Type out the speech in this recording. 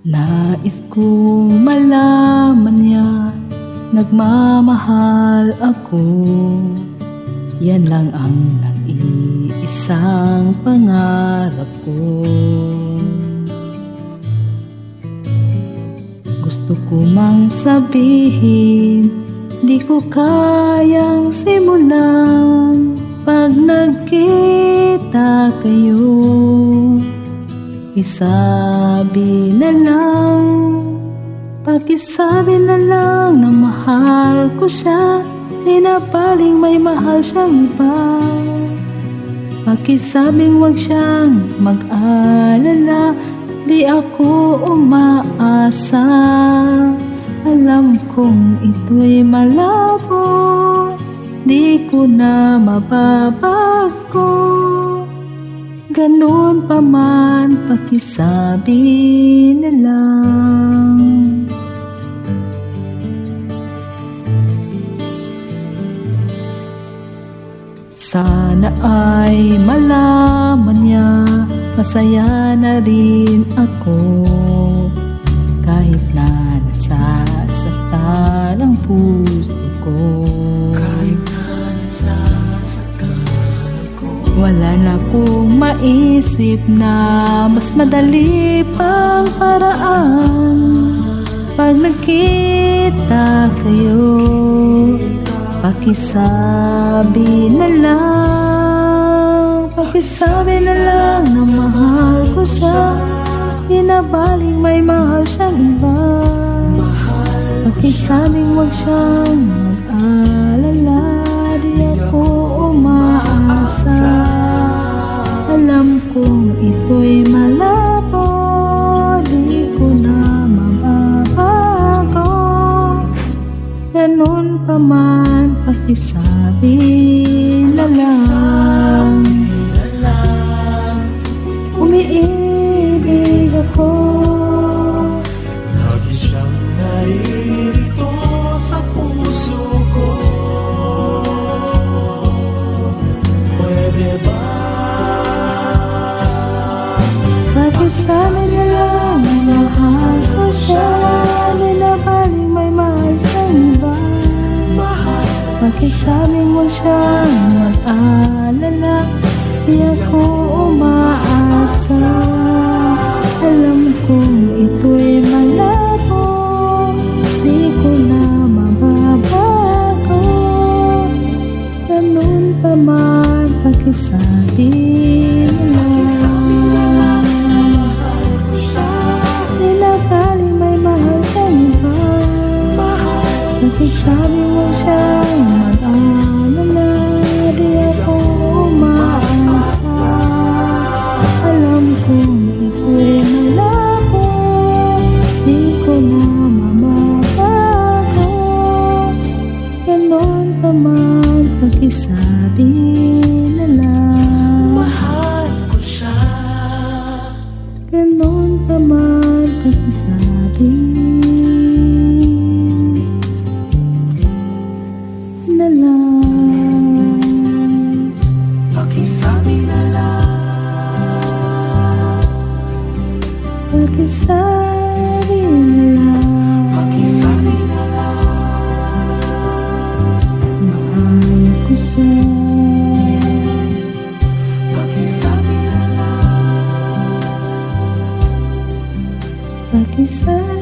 Nais kong malaman niya Nagmamahal ako. Yan lang ang nag-iisang pangarap ko. Gusto ko mang sabihin Di ko kayang simulan. Pag nagkita kayo Isabi na lang Pakisabi na lang na mahal ko siya Di na paling may mahal siyang iba. Pakisabing wag siyang mag-alala Di ako umaasa. Alam kong ito'y malabo Di ko na mababago Ganun pa man, pakisabi na lang Sana ay malaman niya Masaya na rin ako. Kahit na nasasaktan ang puso ko Wala na kong maisip na mas madali pang paraan Pag nagkita kayo. Pakisabi na lang Pakisabi na lang na mahal ko siya. Di na baling may mahal siyang iba. Pakisabing wag siyang mag-alala Di ako umaasa Kong ito'y malabo Di ko na mababago. Ganun pa man pakisabi na lang. Umiibig ako Pakisabi mo siyang mag-alala Di ako umaasa Alam kong ito'y malabo Di ko na mababago Ganon pa man pakisabi na lang Mahal ko siya. Ganon pa man pakisabi Pakisabi na lang. Pakisabi na lang. Mahal ko Pakisabi na lang